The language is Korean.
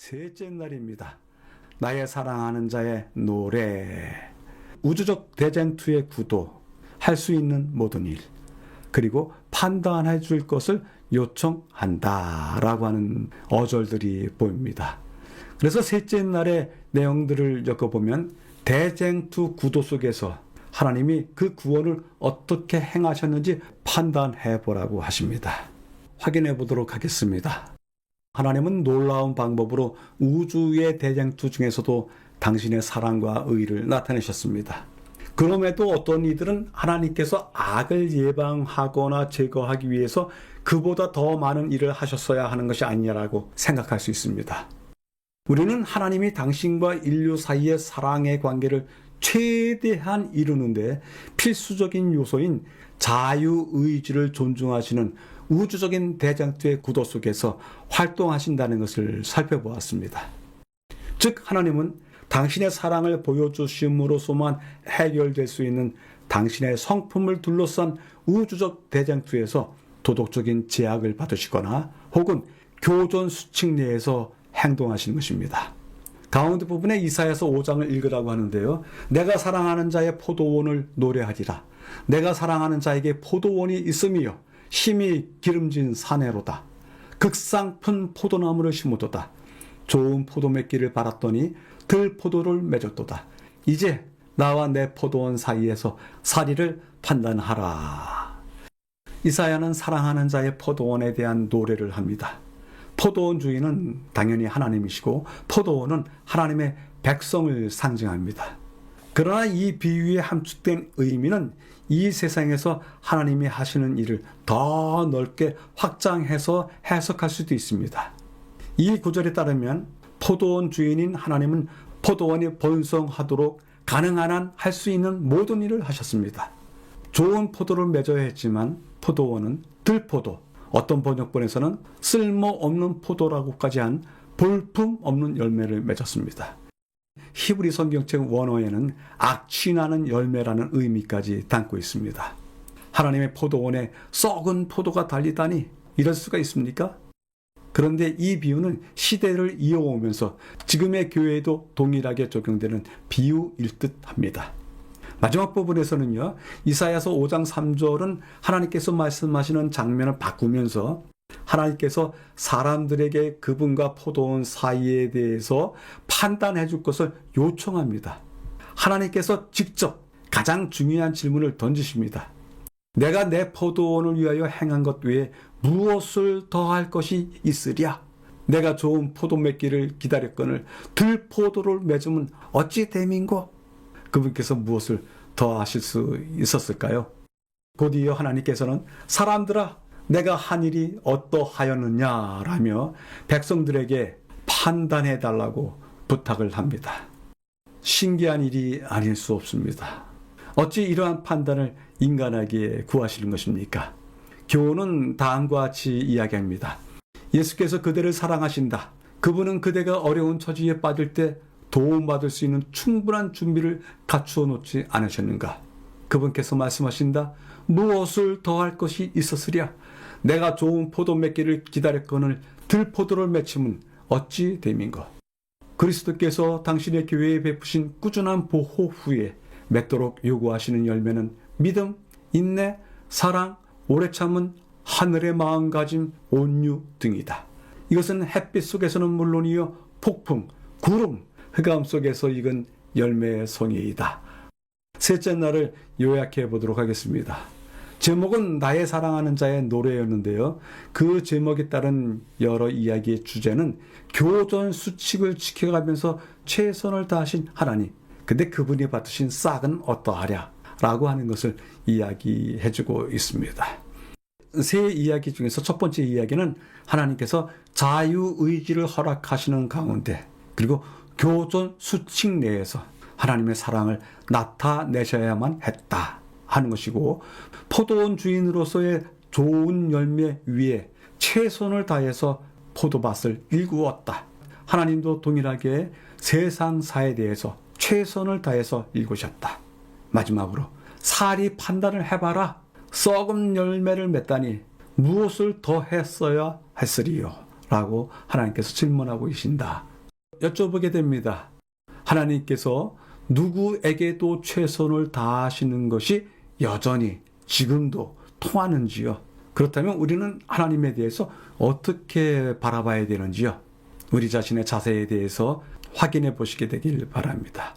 셋째 날입니다. 나의 사랑하는 자의 노래. 우주적 대쟁투의 구도, 할 수 있는 모든 일, 그리고 판단해 줄 것을 요청한다 라고 하는 어절들이 보입니다. 그래서 셋째 날의 내용들을 엮어보면 대쟁투 구도 속에서 하나님이 그 구원을 어떻게 행하셨는지 판단해 보라고 하십니다. 확인해 보도록 하겠습니다. 하나님은 놀라운 방법으로 우주의 대쟁투 중에서도 당신의 사랑과 의를 나타내셨습니다. 그럼에도 어떤 이들은 하나님께서 악을 예방하거나 제거하기 위해서 그보다 더 많은 일을 하셨어야 하는 것이 아니냐라고 생각할 수 있습니다. 우리는 하나님이 당신과 인류 사이의 사랑의 관계를 최대한 이루는데 필수적인 요소인 자유의지를 존중하시는 우주적인 대장투의 구도 속에서 활동하신다는 것을 살펴보았습니다. 즉, 하나님은 당신의 사랑을 보여주심으로써만 해결될 수 있는 당신의 성품을 둘러싼 우주적 대장투에서 도덕적인 제약을 받으시거나 혹은 교전 수칙 내에서 행동하시는 것입니다. 가운데 부분에 이사야서 5장을 읽으라고 하는데요. 내가 사랑하는 자의 포도원을 노래하리라. 내가 사랑하는 자에게 포도원이 있음이요. 힘이 기름진 사내로다. 극상픈 포도나무를 심었도다. 좋은 포도 맺기를 바랐더니 들포도를 맺었도다. 이제 나와 내 포도원 사이에서 사리를 판단하라. 이사야는 사랑하는 자의 포도원에 대한 노래를 합니다. 포도원 주인은 당연히 하나님이시고 포도원은 하나님의 백성을 상징합니다. 그러나 이 비유의 함축된 의미는 이 세상에서 하나님이 하시는 일을 더 넓게 확장해서 해석할 수도 있습니다. 이 구절에 따르면 포도원 주인인 하나님은 포도원이 번성하도록 가능한 한 할 수 있는 모든 일을 하셨습니다. 좋은 포도를 맺어야 했지만 포도원은 들포도, 어떤 번역본에서는 쓸모없는 포도라고까지 한 볼품 없는 열매를 맺었습니다. 히브리 성경책 원어에는 악취나는 열매라는 의미까지 담고 있습니다. 하나님의 포도원에 썩은 포도가 달리다니 이럴 수가 있습니까? 그런데 이 비유는 시대를 이어오면서 지금의 교회에도 동일하게 적용되는 비유일 듯 합니다. 마지막 부분에서는요, 이사야서 5장 3절은 하나님께서 말씀하시는 장면을 바꾸면서 하나님께서 사람들에게 그분과 포도원 사이에 대해서 판단해 줄 것을 요청합니다. 하나님께서 직접 가장 중요한 질문을 던지십니다. 내가 내 포도원을 위하여 행한 것 외에 무엇을 더할 것이 있으랴? 내가 좋은 포도 맺기를 기다렸거늘 들포도를 맺으면 어찌 됨인고? 그분께서 무엇을 더 하실 수 있었을까요? 곧이어 하나님께서는 사람들아 내가 한 일이 어떠하였느냐라며 백성들에게 판단해 달라고 부탁을 합니다. 신기한 일이 아닐 수 없습니다. 어찌 이러한 판단을 인간에게 구하시는 것입니까? 교훈은 다음과 같이 이야기합니다. 예수께서 그대를 사랑하신다. 그분은 그대가 어려운 처지에 빠질 때 도움받을 수 있는 충분한 준비를 갖추어 놓지 않으셨는가? 그분께서 말씀하신다. 무엇을 더할 것이 있었으랴? 내가 좋은 포도 맺기를 기다렸거늘 들포도를 맺히면 어찌 됨인가? 그리스도께서 당신의 교회에 베푸신 꾸준한 보호 후에 맺도록 요구하시는 열매는 믿음, 인내, 사랑, 오래 참은 하늘의 마음가짐, 온유 등이다. 이것은 햇빛 속에서는 물론이요 폭풍, 구름, 흑암 속에서 익은 열매의 성의이다. 셋째 날을 요약해 보도록 하겠습니다. 제목은 나의 사랑하는 자의 노래였는데요. 그 제목에 따른 여러 이야기의 주제는 교전 수칙을 지켜가면서 최선을 다하신 하나님. 근데 그분이 받으신 싹은 어떠하랴? 라고 하는 것을 이야기해주고 있습니다. 세 이야기 중에서 첫 번째 이야기는 하나님께서 자유의지를 허락하시는 가운데 그리고 교전 수칙 내에서 하나님의 사랑을 나타내셔야만 했다 하는 것이고 포도원 주인으로서의 좋은 열매 위에 최선을 다해서 포도밭을 일구었다. 하나님도 동일하게 세상사에 대해서 최선을 다해서 일구셨다. 마지막으로 사리 판단을 해봐라. 썩은 열매를 맺다니 무엇을 더 했어야 했으리요? 라고 하나님께서 질문하고 계신다 여쭤보게 됩니다. 하나님께서 누구에게도 최선을 다하시는 것이 여전히 지금도 통하는지요? 그렇다면 우리는 하나님에 대해서 어떻게 바라봐야 되는지요? 우리 자신의 자세에 대해서 확인해 보시게 되길 바랍니다.